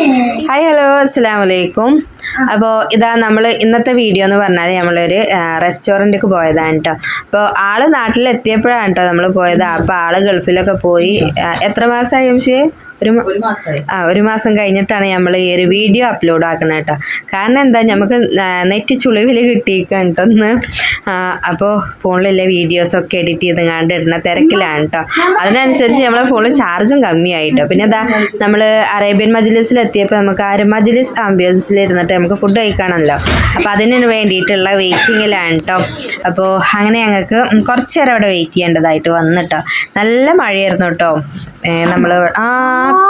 Hi hello അസ്സാം വലൈക്കും അപ്പോൾ ഇതാ നമ്മൾ ഇന്നത്തെ വീഡിയോ എന്ന് പറഞ്ഞാൽ നമ്മളൊരു റെസ്റ്റോറന്റിക്ക് പോയതാണ് കേട്ടോ അപ്പോൾ ആൾ നാട്ടിലെത്തിയപ്പോഴാണ് കേട്ടോ നമ്മൾ പോയത്. അപ്പോൾ ആൾ ഗൾഫിലൊക്കെ പോയി എത്ര മാസമായി പക്ഷേ ഒരു ആ ഒരു മാസം കഴിഞ്ഞിട്ടാണ് നമ്മൾ ഈ ഒരു വീഡിയോ അപ്ലോഡ് ആക്കുന്നത് കേട്ടോ കാരണം എന്താ നമുക്ക് നെറ്റ് ചുളിവിൽ കിട്ടിയിരിക്കാൻ കേട്ടോ അപ്പോൾ ഫോണിലുള്ള വീഡിയോസൊക്കെ എഡിറ്റ് ചെയ്ത് കണ്ട് ഇടുന്ന തിരക്കിലാണ് കേട്ടോ അതിനനുസരിച്ച് നമ്മളെ ഫോണിൽ ചാർജും കമ്മിയായിട്ടോ. പിന്നെ എന്താ നമ്മൾ അറേബ്യൻ മജ്ലിസിൽ എത്തിയപ്പോൾ നമുക്ക് ആ ഒരു മജ്ലിസ് ആംബിയൻസിൽ ഇരുന്നിട്ട് നമുക്ക് ഫുഡ് കഴിക്കണമല്ലോ അപ്പോൾ അതിന് വേണ്ടിയിട്ടുള്ള വെയിറ്റിങ്ങിലാണ് കേട്ടോ അപ്പോൾ അങ്ങനെ ഞങ്ങൾക്ക് കുറച്ച് നേരം അവിടെ വെയിറ്റ് ചെയ്യേണ്ടതായിട്ട് വന്നിട്ടോ. നല്ല മഴയായിരുന്നു കേട്ടോ നമ്മൾ ആ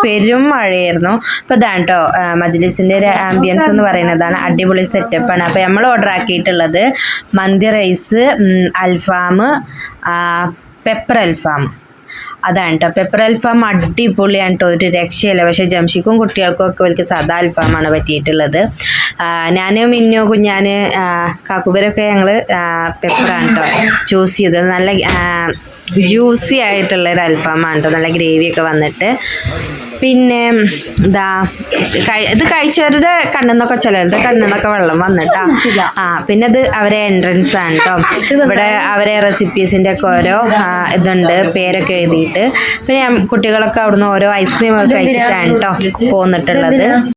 പെരും മഴയായിരുന്നു. അപ്പോൾ ഇതാണ് കേട്ടോ മജ്ലിസിന്റെ ഒരു ആംബിയൻസ് എന്ന് പറയുന്നതാണ് അടിപൊളി സെറ്റപ്പാണ് അപ്പോൾ നമ്മൾ ഓർഡർ ആക്കിയിട്ടുള്ളത് മന്തി റൈസ് അൽഫാം പെപ്പർ അൽഫാം. അതാണ് കേട്ടോ പെപ്പർ അൽഫാം അടിപൊളിയാണ് കേട്ടോ ഒരു രക്ഷയില്ല. പക്ഷേ ജംഷിക്കും കുട്ടികൾക്കും ഒക്കെ വലിയ സദാ അൽഫാമാണ് പറ്റിയിട്ടുള്ളത്. ഞാൻ മിന്നോ കുഞ്ഞാൻ കാക്കുബരൊക്കെ ഞങ്ങൾ പെപ്പറാണ് കേട്ടോ ചൂസ് ചെയ്തത്. നല്ല ജ്യൂസി ആയിട്ടുള്ള ഒരു അൽഫാമാണ് കേട്ടോ നല്ല ഗ്രേവിയൊക്കെ വന്നിട്ട്. പിന്നെ ഇതാ കഴി- ഇത് കഴിച്ചവരുടെ കണ്ണെന്നൊക്കെ ചിലവരുടെ കണ്ണെന്നൊക്കെ വെള്ളം വന്നിട്ടാ. ആ പിന്നെ അത് അവരെ എൻട്രൻസ് ആണ് കേട്ടോ ഇവിടെ അവരെ റെസിപ്പീസിന്റെ ഒക്കെ ഓരോ ഇതുണ്ട് പേരൊക്കെ എഴുതിയിട്ട്. പിന്നെ കുട്ടികളൊക്കെ അവിടുന്ന് ഓരോ ഐസ്ക്രീം ഒക്കെ കഴിച്ചിട്ടാണ് കേട്ടോ പോന്നിട്ടുള്ളത്.